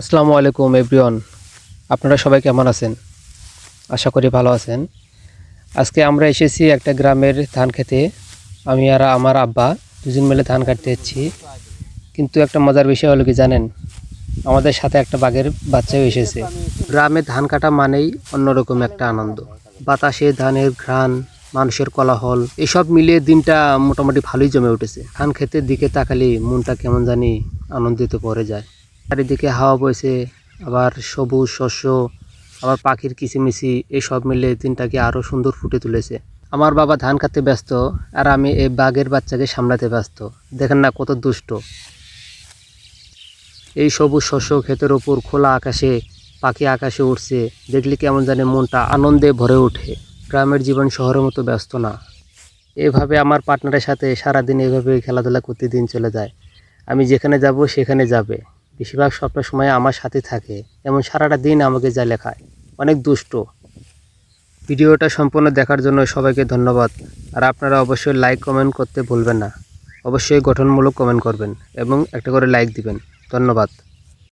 আসসালামু আলাইকুম, এভরিওয়ান। আপনারা সবাই কেমন আছেন? আশা করি ভালো আছেন। আজকে আমরা এসেছি একটা গ্রামের ধান খেতে। আমি আর আমার আব্বা দুজন মিলে ধান কাটতে এসেছি কিন্তু একটা মজার বিষয় হলো কি জানেন? আমাদের সাথে একটা বাঘের বাচ্চাও এসেছে। গ্রামে ধান কাটা মানেই অন্যরকম একটা আনন্দ। বাতাসে ধানের ঘ্রাণ, মানুষের কোলাহল, এসব মিলিয়ে দিনটা মোটামুটি ভালোই জমে উঠেছে। ধান ক্ষেতের দিকে তাকালে মনটা কেমন জানি আনন্দিত পড়ে যায়। চারিদিকে হাওয়া বইছে, আবার সবুজ, শস্য, আবার পাখির কিচিমিচি এইসব মিলে দিনটাকে আরও সুন্দর ফুটে তুলেছে। আমার বাবা ধান কাটতে ব্যস্ত, আর আমি এই বাঘের বাচ্চাকে সামলাতে ব্যস্ত। দেখেন না কত দুষ্ট। এই সবুজ, শস্য ক্ষেতের ওপর খোলা আকাশে, পাখি আকাশে উঠছে দেখলে কেমন জানে মনটা আনন্দে ভরে ওঠে। গ্রামের জীবন শহরের মতো ব্যস্ত না। এভাবে আমার পার্টনারের সাথে সারাদিন এভাবে খেলাধুলা করতে দিন চলে যায়। আমি যেখানে যাব সেখানে যাবে। বেশিরভাগ সবটা সময় আমার সাথে থাকে। এমন সারাটা দিন আমাকে যা লেখায়। অনেক দুষ্ট। ভিডিওটা সম্পূর্ণ দেখার জন্য সবাইকে ধন্যবাদ। আর আপনারা অবশ্যই লাইক কমেন্ট করতে ভুলবেন না। অবশ্যই গঠনমূলক কমেন্ট করবেন এবং একটা করে লাইক দিবেন। ধন্যবাদ।